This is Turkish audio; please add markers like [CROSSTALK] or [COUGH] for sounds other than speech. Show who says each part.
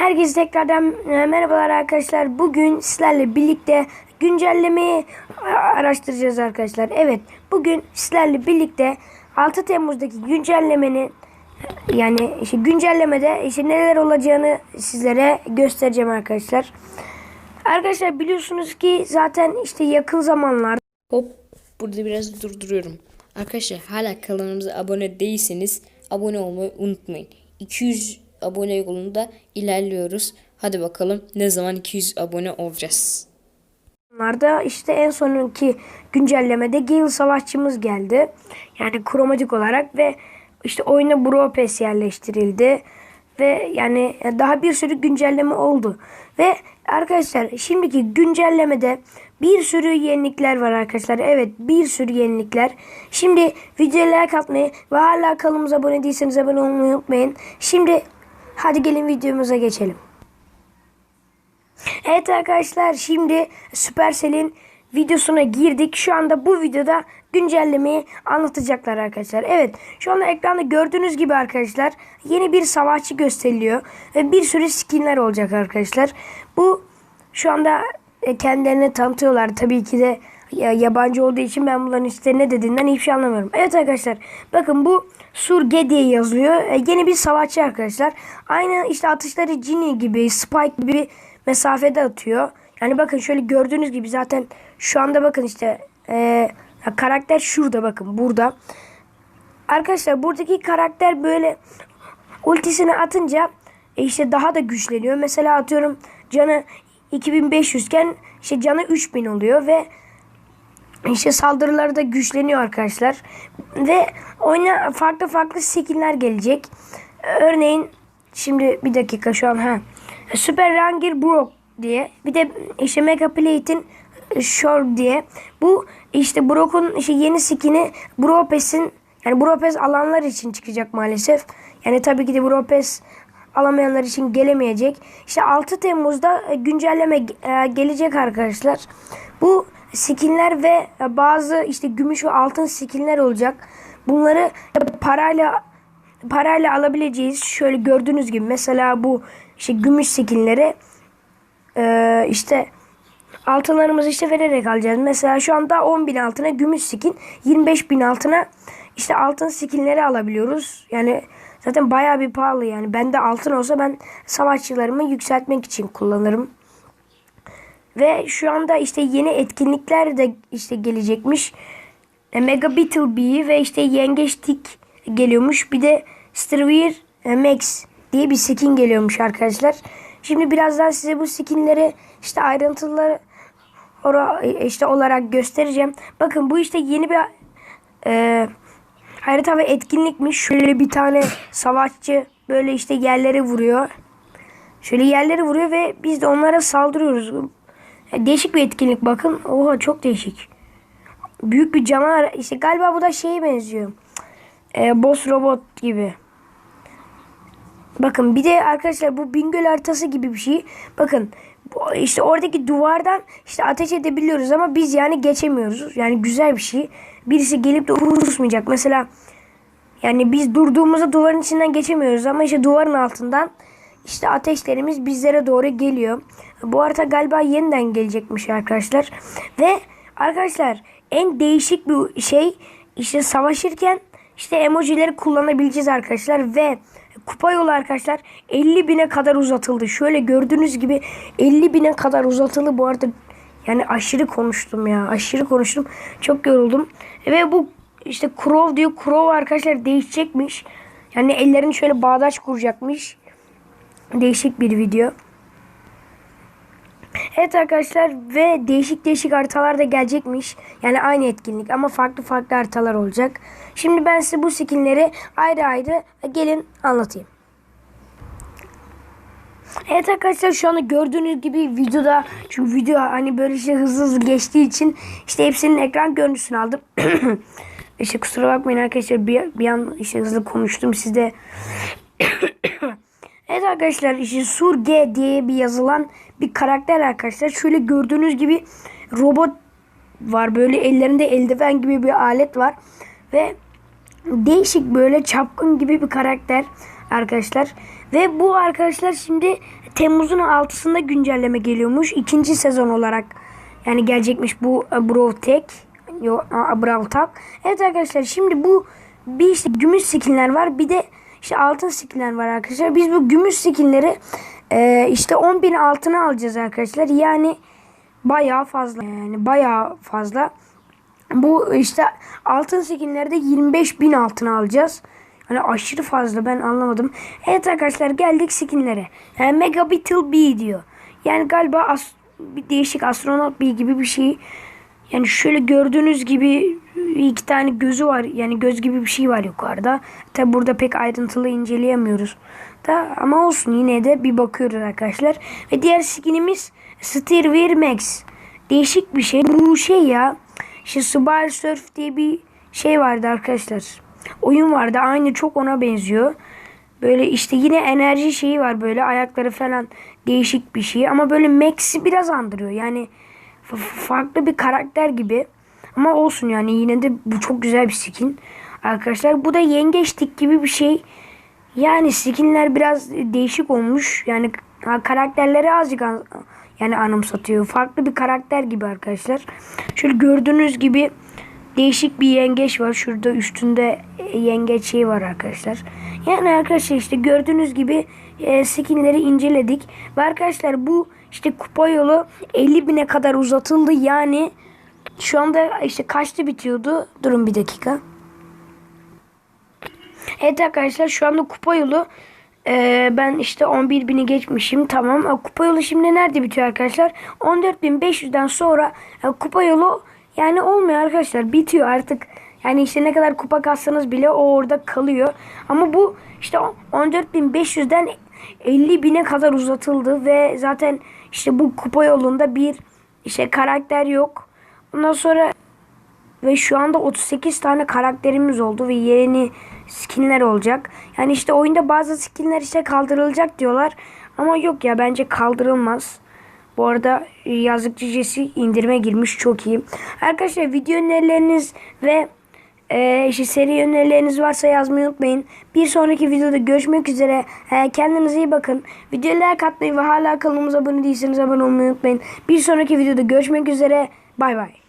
Speaker 1: Herkese tekrardan e, merhabalar arkadaşlar. Bugün sizlerle birlikte güncellemeyi araştıracağız arkadaşlar. Evet, bugün sizlerle birlikte 6 Temmuz'daki güncellemenin yani işte güncellemede işte neler olacağını sizlere göstereceğim arkadaşlar. Arkadaşlar biliyorsunuz ki zaten işte yakın zamanlarda
Speaker 2: Hop burada biraz durduruyorum. Arkadaşlar hala kanalımıza abone değilseniz abone olmayı unutmayın. 200 abone yolunda ilerliyoruz. Hadi bakalım ne zaman 200 abone olacağız.
Speaker 1: Bunlarda işte en sonunki güncellemede Gale savaşçımız geldi. Yani kromatik olarak ve işte oyuna Bropes yerleştirildi. Ve yani daha bir sürü güncelleme oldu. Ve arkadaşlar şimdiki güncellemede bir sürü yenilikler var arkadaşlar. Evet bir sürü yenilikler. Şimdi videoya like atmayı ve hala kanalımıza abone değilseniz abone olmayı unutmayın. Şimdi hadi gelin videomuza geçelim. Evet arkadaşlar şimdi Supercell'in videosuna girdik. Şu anda bu videoda güncellemeyi anlatacaklar arkadaşlar. Evet şu anda ekranda gördüğünüz gibi arkadaşlar yeni bir savaşçı gösteriliyor. Ve bir sürü skinler olacak arkadaşlar. Bu şu anda e, kendilerini tanıtıyorlar. Tabii ki de ya- yabancı olduğu için ben bunların işte ne dediğinden hiçbir şey anlamıyorum. Evet arkadaşlar bakın bu Surge diye yazılıyor. E, yeni bir savaşçı arkadaşlar. Aynı işte atışları Ginny gibi, Spike gibi mesafede atıyor. Yani bakın şöyle gördüğünüz gibi zaten şu anda bakın işte e, karakter şurada bakın burada. Arkadaşlar buradaki karakter böyle ultisini atınca e, işte daha da güçleniyor. Mesela atıyorum canı 2500 iken işte canı 3000 oluyor ve işte saldırıları da güçleniyor arkadaşlar. Ve oyuna farklı farklı skinler gelecek. Örneğin şimdi bir dakika şu an ha. Super Ranger Brock diye. Bir de işte Mega Plate'in Shore diye. Bu işte Brock'un işte yeni skin'i Bropes'in yani Bropes alanlar için çıkacak maalesef. Yani tabii ki de Bropes alamayanlar için gelemeyecek. İşte 6 Temmuz'da güncelleme e, gelecek arkadaşlar. Bu skinler ve bazı işte gümüş ve altın skinler olacak. Bunları parayla parayla alabileceğiz. Şöyle gördüğünüz gibi mesela bu işte gümüş skinleri e, işte altınlarımızı işte vererek alacağız. Mesela şu anda 10.000 altına gümüş skin, 25.000 altına işte altın skinleri alabiliyoruz. Yani zaten bayağı bir pahalı yani. Bende altın olsa ben savaşçılarımı yükseltmek için kullanırım. Ve şu anda işte yeni etkinlikler de işte gelecekmiş. E, Mega Beetle Bee ve işte Yengeç Tik geliyormuş. Bir de Strawir e, Max diye bir skin geliyormuş arkadaşlar. Şimdi birazdan size bu skinleri işte ayrıntıları işte olarak göstereceğim. Bakın bu işte yeni bir e, harita ve etkinlikmiş. Şöyle bir tane savaşçı böyle işte yerlere vuruyor. Şöyle yerlere vuruyor ve biz de onlara saldırıyoruz. Değişik bir etkinlik bakın. Oha çok değişik. Büyük bir canavar. İşte galiba bu da şeye benziyor. E, boss robot gibi. Bakın bir de arkadaşlar bu Bingöl haritası gibi bir şey. Bakın işte oradaki duvardan işte ateş edebiliyoruz ama biz yani geçemiyoruz. Yani güzel bir şey. Birisi gelip de vurmayacak. Mesela yani biz durduğumuzda duvarın içinden geçemiyoruz ama işte duvarın altından işte ateşlerimiz bizlere doğru geliyor. Bu harita galiba yeniden gelecekmiş arkadaşlar. Ve arkadaşlar en değişik bir şey işte savaşırken işte emojileri kullanabileceğiz arkadaşlar ve kupa yolu arkadaşlar 50 bine kadar uzatıldı. Şöyle gördüğünüz gibi 50 bine kadar uzatıldı. Bu arada yani aşırı konuştum ya. Aşırı konuştum. Çok yoruldum. Ve bu işte Crow diyor. Crow arkadaşlar değişecekmiş. Yani ellerini şöyle bağdaş kuracakmış. Değişik bir video. Evet arkadaşlar ve değişik değişik haritalar da gelecekmiş. Yani aynı etkinlik ama farklı farklı haritalar olacak. Şimdi ben size bu skinleri ayrı ayrı gelin anlatayım. Evet arkadaşlar şu anda gördüğünüz gibi videoda çünkü video hani böyle işte hızlı hızlı geçtiği için işte hepsinin ekran görüntüsünü aldım. [COUGHS] işte kusura bakmayın arkadaşlar bir, bir an işte hızlı konuştum sizde. Evet arkadaşlar işte Surge diye bir yazılan bir karakter arkadaşlar. Şöyle gördüğünüz gibi robot var böyle ellerinde eldiven gibi bir alet var ve değişik böyle çapkın gibi bir karakter. arkadaşlar. Ve bu arkadaşlar şimdi Temmuz'un 6'sında güncelleme geliyormuş. ikinci sezon olarak yani gelecekmiş bu Brawl a- Brawl Tag. Evet arkadaşlar şimdi bu bir işte gümüş skinler var. Bir de işte altın skinler var arkadaşlar. Biz bu gümüş skinleri e, işte 10.000 altına alacağız arkadaşlar. Yani bayağı fazla yani bayağı fazla. Bu işte altın skinlerde 25 bin altına alacağız. Hani aşırı fazla ben anlamadım. Evet arkadaşlar geldik skinlere. Yani Mega Beetle B diyor. Yani galiba as- bir değişik astronot B gibi bir şey. Yani şöyle gördüğünüz gibi iki tane gözü var. Yani göz gibi bir şey var yukarıda. Tabi burada pek ayrıntılı inceleyemiyoruz. Da ama olsun yine de bir bakıyoruz arkadaşlar. Ve diğer skinimiz Steerwear Max. Değişik bir şey. Bu şey ya. İşte Subaru Surf diye bir şey vardı arkadaşlar. Oyun vardı. Aynı çok ona benziyor. Böyle işte yine enerji şeyi var böyle ayakları falan değişik bir şey ama böyle Max'i biraz andırıyor. Yani farklı bir karakter gibi. Ama olsun yani yine de bu çok güzel bir skin. Arkadaşlar bu da yengeçtik gibi bir şey. Yani skinler biraz değişik olmuş. Yani karakterleri azıcık an- yani anımsatıyor. Farklı bir karakter gibi arkadaşlar. Şöyle gördüğünüz gibi değişik bir yengeç var. Şurada üstünde e, yengeç şey var arkadaşlar. Yani arkadaşlar işte gördüğünüz gibi e, skinleri inceledik. Ve arkadaşlar bu işte kupa yolu 50 bine kadar uzatıldı. Yani şu anda işte kaçta bitiyordu? Durun bir dakika. Evet arkadaşlar şu anda kupa yolu e, ben işte 11 bini geçmişim tamam. E, kupa yolu şimdi nerede bitiyor arkadaşlar? 14.500'den sonra e, kupa yolu yani olmuyor arkadaşlar bitiyor artık. Yani işte ne kadar kupa kassanız bile o orada kalıyor. Ama bu işte 14.500'den 50 bine kadar uzatıldı ve zaten işte bu kupa yolunda bir işte karakter yok. Ondan sonra ve şu anda 38 tane karakterimiz oldu ve yeni skinler olacak. Yani işte oyunda bazı skinler işte kaldırılacak diyorlar. Ama yok ya bence kaldırılmaz. Bu arada yazıkçı Jesse indirime girmiş çok iyi. Arkadaşlar video önerileriniz ve e, işte seri önerileriniz varsa yazmayı unutmayın. Bir sonraki videoda görüşmek üzere. E, kendinize iyi bakın. Videoya like atmayı ve hala kanalımıza abone değilseniz abone olmayı unutmayın. Bir sonraki videoda görüşmek üzere. Bay bay.